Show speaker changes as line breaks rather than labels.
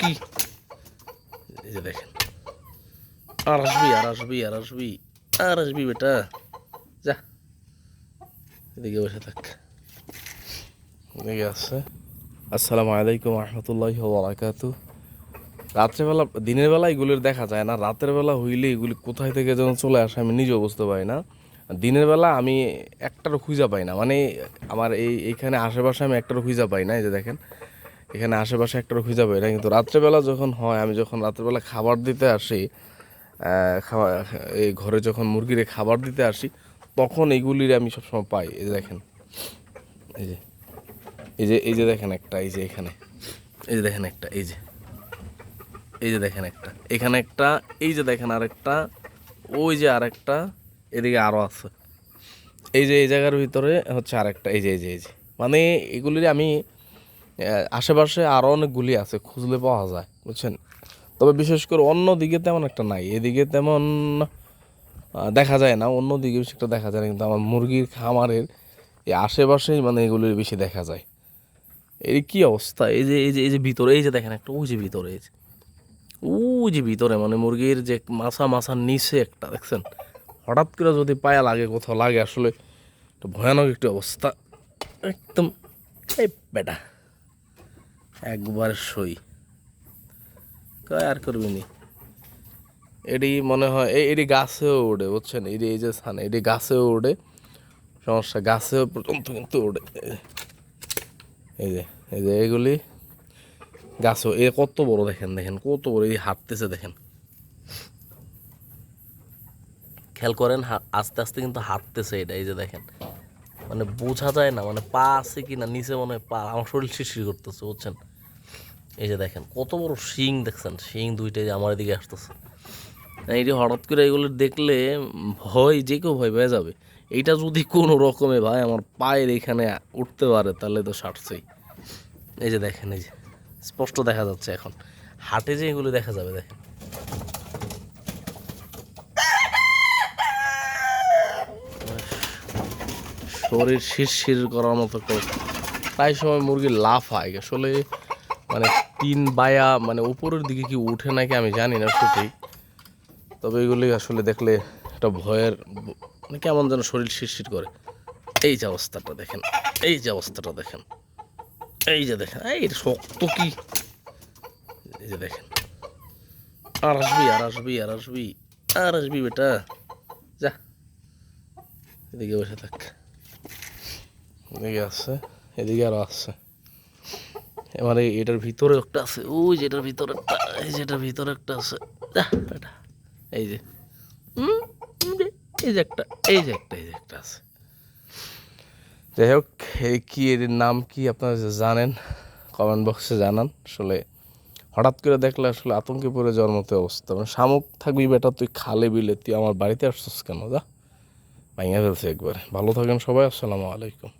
কি এই যে দেখেন। আর আসবি আর আসবি আর আসবি আর আসবি বেটা। যা। এদিকে বসে থাক। এদিকে আছে। আসসালামু আলাইকুম রহমতুল্লাহ বারাকাতু রাত্রেবেলা দিনের বেলা এগুলির দেখা যায় না। রাতের বেলা হইলে এগুলি কোথায় থেকে যেন চলে আসে আমি নিজেও বুঝতে পারি না। দিনের বেলা আমি একটারও খুঁজা পাই না। মানে আমার এই, এইখানে আশেপাশে আমি একটারও খুঁজা পাই না। এই যে দেখেন এখানে আশেপাশে একটা খুঁজা পাই না কিন্তু রাত্রেবেলা যখন হয়, আমি যখন রাত্রেবেলা খাবার দিতে আসি খাবার এই ঘরে যখন মুরগিরে খাবার দিতে আসি, তখন এইগুলির আমি সবসময় পাই। এই যে দেখেন, এই যে এই যে এই যে দেখেন একটা, এই যে এখানে, এই যে দেখেন একটা, এই যে এই যে দেখেন একটা, এখানে একটা, এই যে দেখেন আরেকটা, ওই যে আরেকটা, এদিকে আরও আছে। এই যে এই জায়গার ভিতরে হচ্ছে আরেকটা, এই যে এই যে এই যে। মানে এগুলির আমি আশেপাশে আরও অনেকগুলি আছে, খুঁজলে পাওয়া যায়, বুঝছেন? তবে বিশেষ করে অন্য দিকে তেমন একটা নাই। এদিকে তেমন দেখা যায় না, অন্য দিকে বেশি একটা দেখা যায় না, কিন্তু আমার মুরগির খামারের এই আশেপাশেই মানে এগুলির বেশি দেখা যায়। এই কি অবস্থা? এই যে এই যে এই যে ভিতরে, এই যে দেখেন একটা, ওই যে ভিতরে, এই যে, ওই যে ভিতরে মানে মুরগির যে মাছা মাছার নিচে একটা, দেখছেন? হঠাৎ করে যদি পায়া লাগে, কোথাও লাগে, আসলে ভয়ানক একটি অবস্থা। একদম, এই বেটা। একবার সই। আর করবি নি। এটি মনে হয় এই এটি গাছেও ওড়ে বুঝছেন? এটি এই যে স্থান এটি গাছেও ওড়ে সমস্যা, গাছেও পর্যন্ত কিন্তু ওড়ে এই যে এই যে এগুলি গাছও, এ কত বড় দেখেন দেখেন, কত বড়, এই হাঁটতেছে, দেখেন। খেয়াল করেন আস্তে আস্তে কিন্তু হাঁটতেছে এটা, এই যে দেখেন। মানে বোঝা যায় না মানে পা আছে কি না নিচে মনে হয় পা, আমার শরীর শিরশির করতেছে, বুঝছেন? এই যে দেখেন, কত বড় শিং দেখছেন? শিং দুইটাই আমার এদিকে আসতেছে। এইটি হঠাৎ করে এগুলো দেখলে ভয়, যে কেউ ভয় পেয়ে যাবে। এইটা যদি কোনো রকমে ভাই আমার পায়ের এখানে উঠতে পারে, তাহলে তো সারছেই। এই যে দেখেন, এই যে স্পষ্ট দেখা যাচ্ছে এখন। হাটে যে এগুলো দেখা যাবে, দেখেন। শরীর শিরশির করার মতো প্রায় সময় মুরগি লাফ হয়, আসলে মানে তিন বায়া মানে উপরের দিকে কি উঠে নাকি আমি জানি না সঠিক। তবে এগুলি আসলে দেখলে একটা ভয়ের মানে কেমন যেন শরীর শিরশির করে। এই যে অবস্থাটা দেখেন, এই যে অবস্থাটা দেখেন, এই যে দেখেন, এই শক্ত কি? এই যে দেখেন। আর আসবি আর আসবি আর আসবি আর আসবি বেটা। যা, এদিকে বসে থাক। এদিকে আসছে এদিকে আরও আছে। এবারে এটার ভিতরে একটা আছে ওই যেটার ভিতরে একটা এই যেটার ভিতরে একটা আছে। এই যে এই যে, একটা এই যে একটা এই যে একটা আছে। যাই হোক এই কি এর নাম কি আপনারা জানেন? কমেন্ট বক্সে জানান। আসলে হঠাৎ করে দেখলে আসলে আতঙ্কে পড়ে যাওয়ার মতো অবস্থা। মানে শামুক থাকবি বেটা তুই খালে বিলে তুই আমার বাড়িতে আসছিস কেন? যা ভাইয়া ফেলছে একবারে। ভালো থাকেন সবাই আসসালামু আলাইকুম।